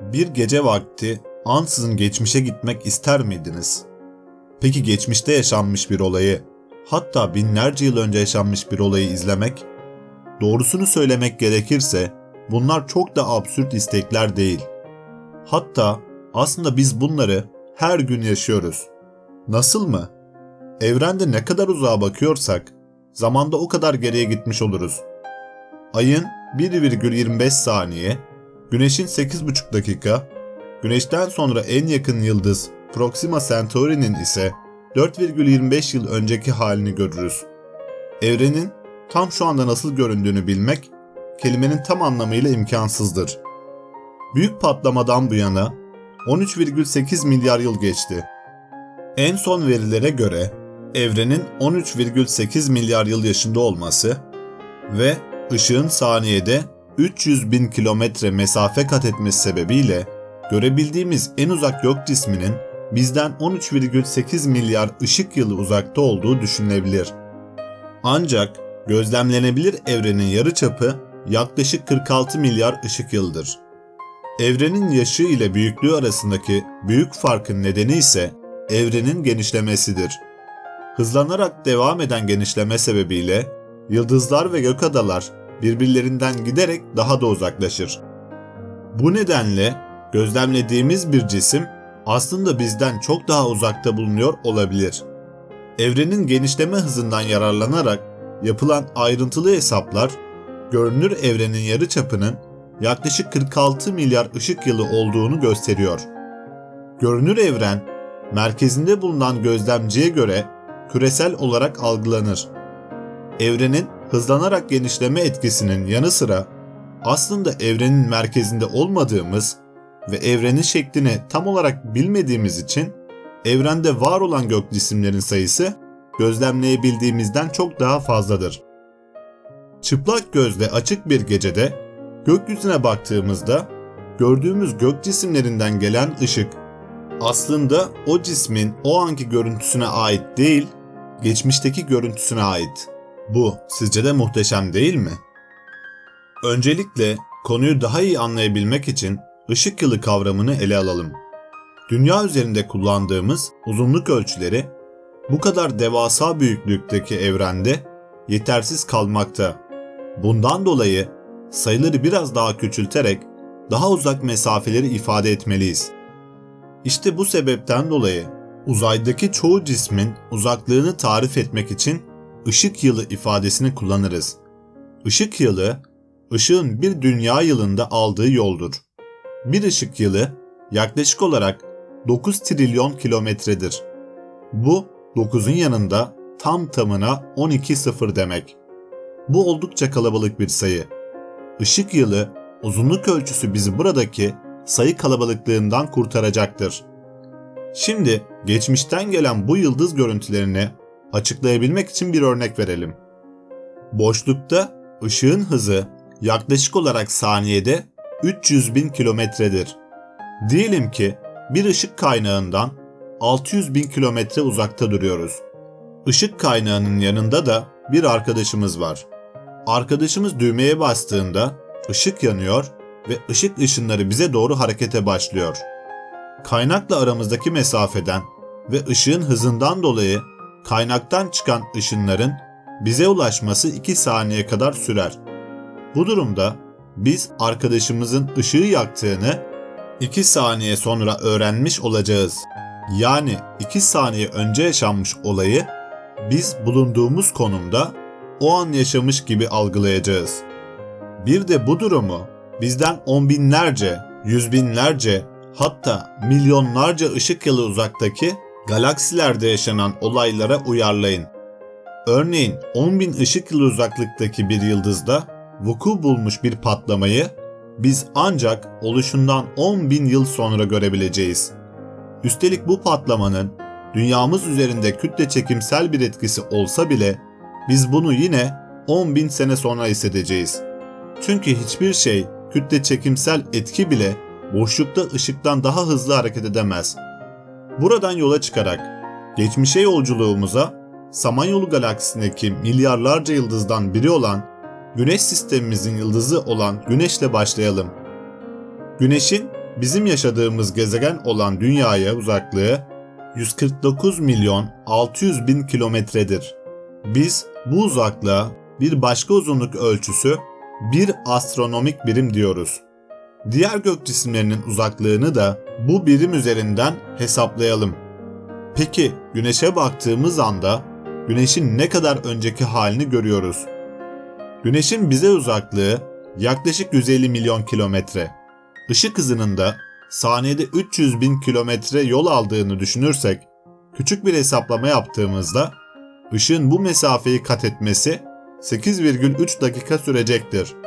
Bir gece vakti ansızın geçmişe gitmek ister miydiniz? Peki geçmişte yaşanmış bir olayı, hatta binlerce yıl önce yaşanmış bir olayı izlemek? Doğrusunu söylemek gerekirse bunlar çok da absürt istekler değil. Hatta aslında biz bunları her gün yaşıyoruz. Nasıl mı? Evrende ne kadar uzağa bakıyorsak zamanda o kadar geriye gitmiş oluruz. Ayın 1,25 saniye, Güneş'in 8,5 dakika, Güneş'ten sonra en yakın yıldız Proxima Centauri'nin ise 4,25 yıl önceki halini görürüz. Evrenin tam şu anda nasıl göründüğünü bilmek kelimenin tam anlamıyla imkansızdır. Büyük patlamadan bu yana 13,8 milyar yıl geçti. En son verilere göre evrenin 13,8 milyar yıl yaşında olması ve ışığın saniyede 300 bin kilometre mesafe kat etmesi sebebiyle görebildiğimiz en uzak gök cisminin bizden 13,8 milyar ışık yılı uzakta olduğu düşünülebilir. Ancak gözlemlenebilir evrenin yarıçapı yaklaşık 46 milyar ışık yılıdır. Evrenin yaşı ile büyüklüğü arasındaki büyük farkın nedeni ise evrenin genişlemesidir. Hızlanarak devam eden genişleme sebebiyle yıldızlar ve gökadalar birbirlerinden giderek daha da uzaklaşır. Bu nedenle gözlemlediğimiz bir cisim aslında bizden çok daha uzakta bulunuyor olabilir. Evrenin genişleme hızından yararlanarak yapılan ayrıntılı hesaplar görünür evrenin yarıçapının yaklaşık 46 milyar ışık yılı olduğunu gösteriyor. Görünür evren merkezinde bulunan gözlemciye göre küresel olarak algılanır. Evrenin hızlanarak genişleme etkisinin yanı sıra aslında evrenin merkezinde olmadığımız ve evrenin şeklini tam olarak bilmediğimiz için evrende var olan gök cisimlerin sayısı gözlemleyebildiğimizden çok daha fazladır. Çıplak gözle açık bir gecede gökyüzüne baktığımızda gördüğümüz gök cisimlerinden gelen ışık aslında o cismin o anki görüntüsüne ait değil, geçmişteki görüntüsüne ait. Bu sizce de muhteşem değil mi? Öncelikle konuyu daha iyi anlayabilmek için ışık yılı kavramını ele alalım. Dünya üzerinde kullandığımız uzunluk ölçüleri bu kadar devasa büyüklükteki evrende yetersiz kalmakta. Bundan dolayı sayıları biraz daha küçülterek daha uzak mesafeleri ifade etmeliyiz. İşte bu sebepten dolayı uzaydaki çoğu cismin uzaklığını tarif etmek için ışık yılı ifadesini kullanırız. Işık yılı, ışığın bir dünya yılında aldığı yoldur. Bir ışık yılı yaklaşık olarak 9 trilyon kilometredir. Bu 9'un yanında tam tamına 12 sıfır demek. Bu oldukça kalabalık bir sayı. Işık yılı uzunluk ölçüsü bizi buradaki sayı kalabalıklığından kurtaracaktır. Şimdi geçmişten gelen bu yıldız görüntülerini açıklayabilmek için bir örnek verelim. Boşlukta ışığın hızı yaklaşık olarak saniyede 300 bin kilometredir. Diyelim ki bir ışık kaynağından 600 bin kilometre uzakta duruyoruz. Işık kaynağının yanında da bir arkadaşımız var. Arkadaşımız düğmeye bastığında ışık yanıyor ve ışık ışınları bize doğru harekete başlıyor. Kaynakla aramızdaki mesafeden ve ışığın hızından dolayı kaynaktan çıkan ışınların bize ulaşması 2 saniye kadar sürer. Bu durumda biz arkadaşımızın ışığı yaktığını 2 saniye sonra öğrenmiş olacağız. Yani 2 saniye önce yaşanmış olayı biz bulunduğumuz konumda o an yaşamış gibi algılayacağız. Bir de bu durumu bizden on binlerce, yüz binlerce hatta milyonlarca ışık yılı uzaktaki galaksilerde yaşanan olaylara uyarlayın. Örneğin 10 bin ışık yılı uzaklıktaki bir yıldızda vuku bulmuş bir patlamayı biz ancak oluşundan 10 bin yıl sonra görebileceğiz. Üstelik bu patlamanın dünyamız üzerinde kütle çekimsel bir etkisi olsa bile biz bunu yine 10 bin sene sonra hissedeceğiz. Çünkü hiçbir şey kütle çekimsel etki bile boşlukta ışıktan daha hızlı hareket edemez. Buradan yola çıkarak geçmişe yolculuğumuza Samanyolu galaksisindeki milyarlarca yıldızdan biri olan Güneş sistemimizin yıldızı olan Güneş'le başlayalım. Güneş'in bizim yaşadığımız gezegen olan Dünya'ya uzaklığı 149 milyon 600 bin kilometredir. Biz bu uzaklığa bir başka uzunluk ölçüsü bir astronomik birim diyoruz. Diğer gök cisimlerinin uzaklığını da bu birim üzerinden hesaplayalım. Peki Güneş'e baktığımız anda Güneş'in ne kadar önceki halini görüyoruz. Güneş'in bize uzaklığı yaklaşık 150 milyon kilometre. Işık hızının da saniyede 300 bin kilometre yol aldığını düşünürsek, küçük bir hesaplama yaptığımızda ışığın bu mesafeyi kat etmesi 8,3 dakika sürecektir.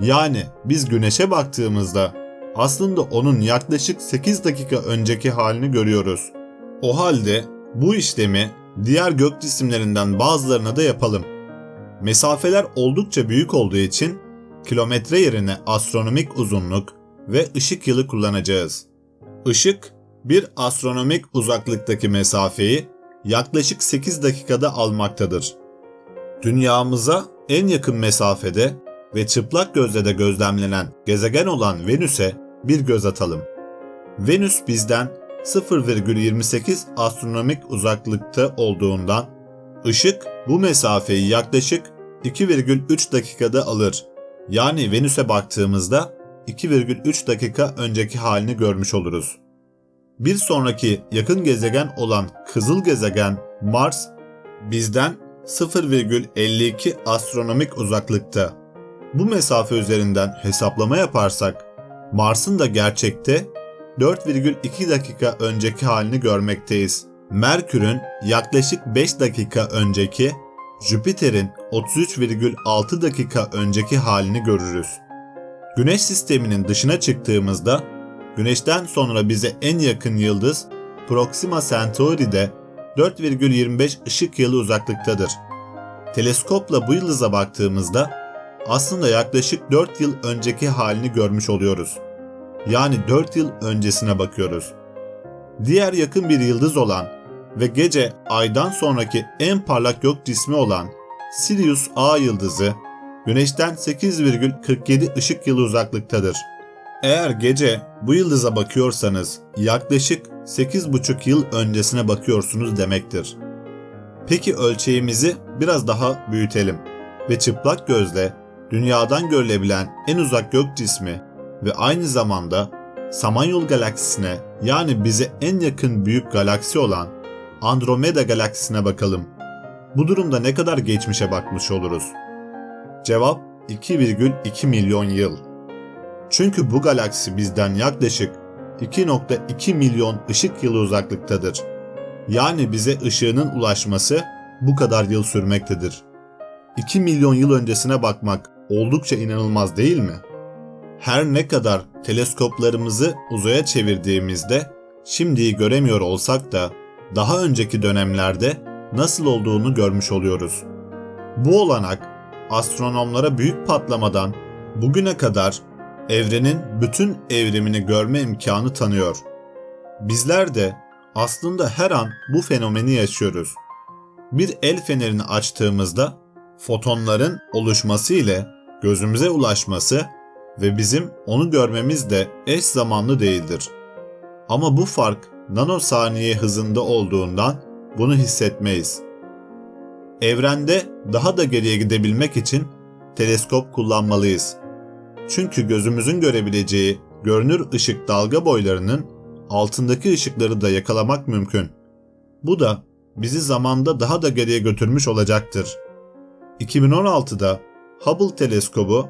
Yani biz güneşe baktığımızda aslında onun yaklaşık 8 dakika önceki halini görüyoruz. O halde bu işlemi diğer gök cisimlerinden bazılarına da yapalım. Mesafeler oldukça büyük olduğu için kilometre yerine astronomik uzunluk ve ışık yılı kullanacağız. Işık bir astronomik uzaklıktaki mesafeyi yaklaşık 8 dakikada almaktadır. Dünyamıza en yakın mesafede ve çıplak gözle de gözlemlenen gezegen olan Venüs'e bir göz atalım. Venüs bizden 0,28 astronomik uzaklıkta olduğundan ışık bu mesafeyi yaklaşık 2,3 dakikada alır. Yani Venüs'e baktığımızda 2,3 dakika önceki halini görmüş oluruz. Bir sonraki yakın gezegen olan kızıl gezegen Mars bizden 0,52 astronomik uzaklıkta. Bu mesafe üzerinden hesaplama yaparsak Mars'ın da gerçekte 4,2 dakika önceki halini görmekteyiz. Merkür'ün yaklaşık 5 dakika önceki, Jüpiter'in 33,6 dakika önceki halini görürüz. Güneş sisteminin dışına çıktığımızda Güneş'ten sonra bize en yakın yıldız Proxima Centauri'de 4,25 ışık yılı uzaklıktadır. Teleskopla bu yıldıza baktığımızda aslında yaklaşık 4 yıl önceki halini görmüş oluyoruz. Yani 4 yıl öncesine bakıyoruz. Diğer yakın bir yıldız olan ve gece aydan sonraki en parlak gök cismi olan Sirius A yıldızı Güneş'ten 8,47 ışık yılı uzaklıktadır. Eğer gece bu yıldıza bakıyorsanız yaklaşık 8,5 yıl öncesine bakıyorsunuz demektir. Peki ölçeğimizi biraz daha büyütelim ve çıplak gözle dünyadan görülebilen en uzak gök cismi ve aynı zamanda Samanyolu galaksisine yani bize en yakın büyük galaksi olan Andromeda galaksisine bakalım. Bu durumda ne kadar geçmişe bakmış oluruz? Cevap 2,2 milyon yıl. Çünkü bu galaksi bizden yaklaşık 2.2 milyon ışık yılı uzaklıktadır. Yani bize ışığının ulaşması bu kadar yıl sürmektedir. 2 milyon yıl öncesine bakmak oldukça inanılmaz değil mi? Her ne kadar teleskoplarımızı uzaya çevirdiğimizde şimdiyi göremiyor olsak da daha önceki dönemlerde nasıl olduğunu görmüş oluyoruz. Bu olanak astronomlara büyük patlamadan bugüne kadar evrenin bütün evrimini görme imkanı tanıyor. Bizler de aslında her an bu fenomeni yaşıyoruz. Bir el fenerini açtığımızda fotonların oluşması ile gözümüze ulaşması ve bizim onu görmemiz de eş zamanlı değildir. Ama bu fark nanosaniye hızında olduğundan bunu hissetmeyiz. Evrende daha da geriye gidebilmek için teleskop kullanmalıyız. Çünkü gözümüzün görebileceği görünür ışık dalga boylarının altındaki ışıkları da yakalamak mümkün. Bu da bizi zamanda daha da geriye götürmüş olacaktır. 2016'da Hubble teleskobu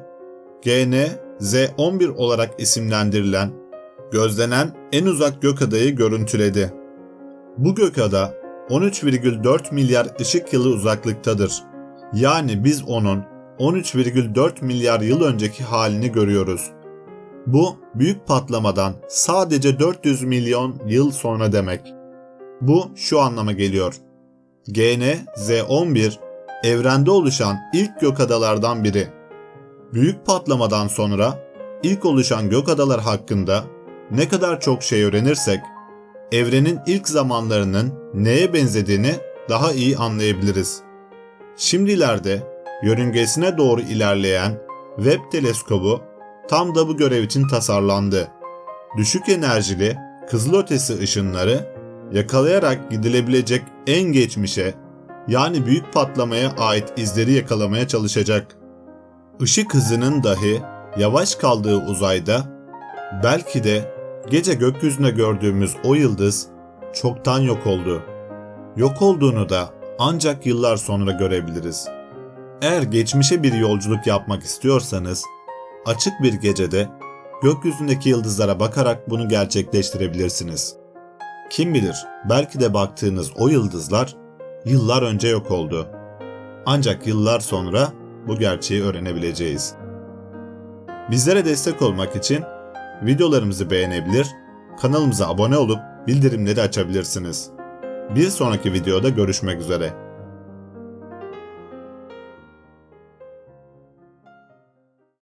GN-Z11 olarak isimlendirilen gözlenen en uzak gökadayı görüntüledi. Bu gökada 13,4 milyar ışık yılı uzaklıktadır. Yani biz onun 13,4 milyar yıl önceki halini görüyoruz. Bu büyük patlamadan sadece 400 milyon yıl sonra demek. Bu şu anlama geliyor. GN Z11 evrende oluşan ilk gök adalardan biri. Büyük patlamadan sonra ilk oluşan gök adalar hakkında ne kadar çok şey öğrenirsek evrenin ilk zamanlarının neye benzediğini daha iyi anlayabiliriz. Şimdilerde yörüngesine doğru ilerleyen Webb teleskobu tam da bu görev için tasarlandı. düşük enerjili kızılötesi ışınları yakalayarak gidilebilecek en geçmişe yani büyük patlamaya ait izleri yakalamaya çalışacak. Işık hızının dahi yavaş kaldığı uzayda belki de gece gökyüzünde gördüğümüz o yıldız çoktan yok oldu. Yok olduğunu da ancak yıllar sonra görebiliriz. Eğer geçmişe bir yolculuk yapmak istiyorsanız açık bir gecede gökyüzündeki yıldızlara bakarak bunu gerçekleştirebilirsiniz. Kim bilir belki de baktığınız o yıldızlar yıllar önce yok oldu. Ancak yıllar sonra bu gerçeği öğrenebileceğiz. Bizlere destek olmak için videolarımızı beğenebilir, kanalımıza abone olup bildirimleri açabilirsiniz. Bir sonraki videoda görüşmek üzere.